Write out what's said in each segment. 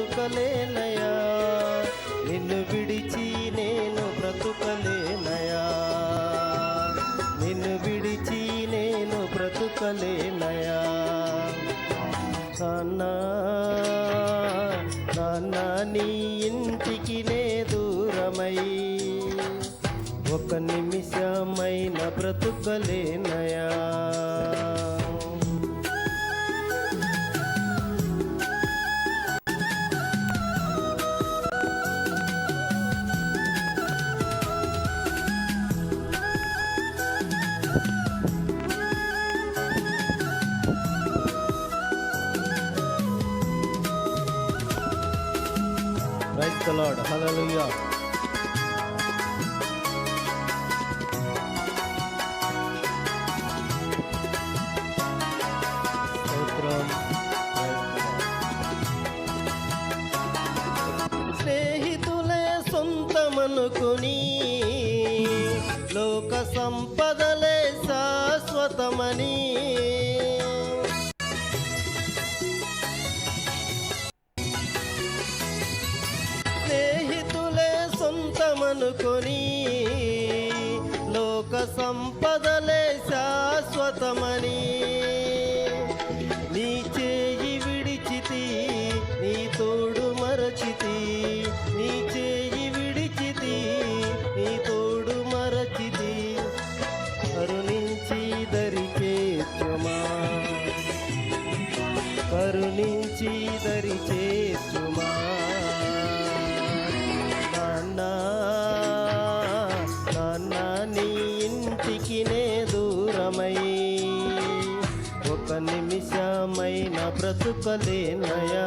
బ్రతుకలేనయా నిన్ను విడిచి నేను బ్రతుకలేనయా నిన్ను విడిచి నేను బ్రతుకలేనయా నాన్నా నాన్న నీ ఇంటికి నే దూరమై ఒక నిమిషమైన బ్రతుకలేనయా Praise the Lord. Hallelujah. స్నేహితులే సొంతమనుకుని లోక సంపదలే శాశ్వతమని సొంతమనుకొని లోక సంపదలే శాశ్వతమని నీ చేయి విడిచితి నీ తోడు మరచితి నీ చేయి విడిచితి నీ తోడు మరచితి. కరుణించి దరి చేర్చుమా కరుణించి దరి చేర్చుమా బ్రతుకలేనయా?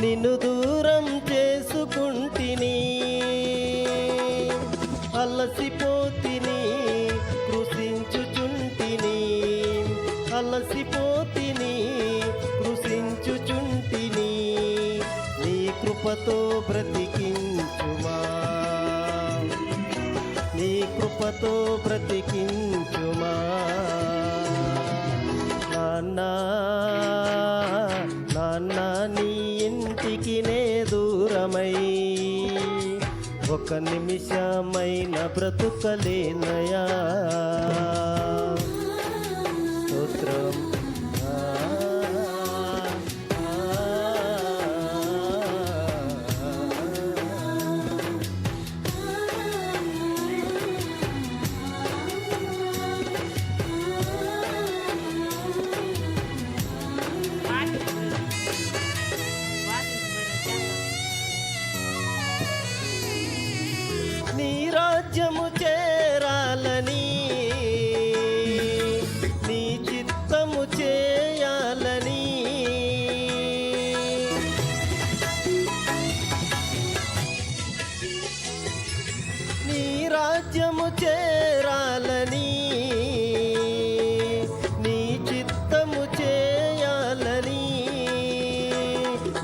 నిన్ను దూరం చేసుకుంటిని. అలసిపోతిని కృషించుచుంటిని. అలసిపోతిని కృషించుచుంటిని. నీ కృపతో బ్రతికించుమా. నీ కృపతో బ్రతికించుమా. అన్నా నాన్న నీ ఇంటికి నే దూరమై ఒక నిమిషమైన బ్రతుకలేనయా? రాజ్యము చేరాలని నీ చిత్తము చేయాలని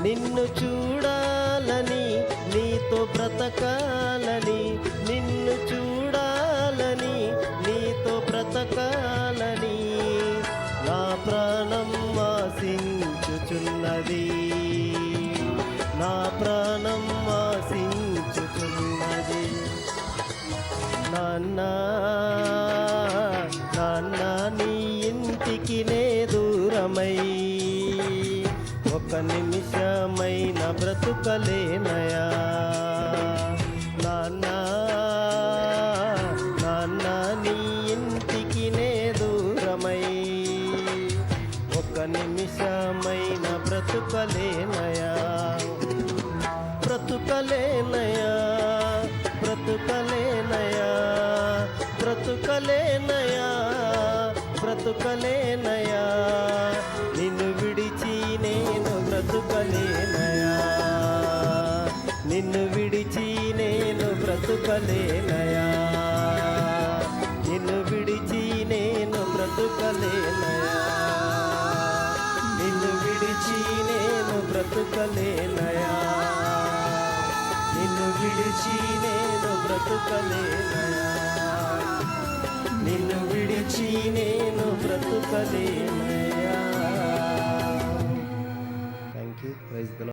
నిన్ను చూడాలని నీతో బ్రతకాలని నిన్ను చూడాలని నీతో బ్రతకాలని నా ప్రాణం ఆశించుచున్నది. బ్రతుకలేనయా బ్రతుకలేనయా బ్రతుకలేనయా బ్రతుకలేనయా బ్రతుకలేనయా బ్రతుకలేనయా? నిన్ను విడిచి నేను బ్రతుకలేనయా? నిన్ను విడిచి నేను బ్రతుకలేనయా? Thank you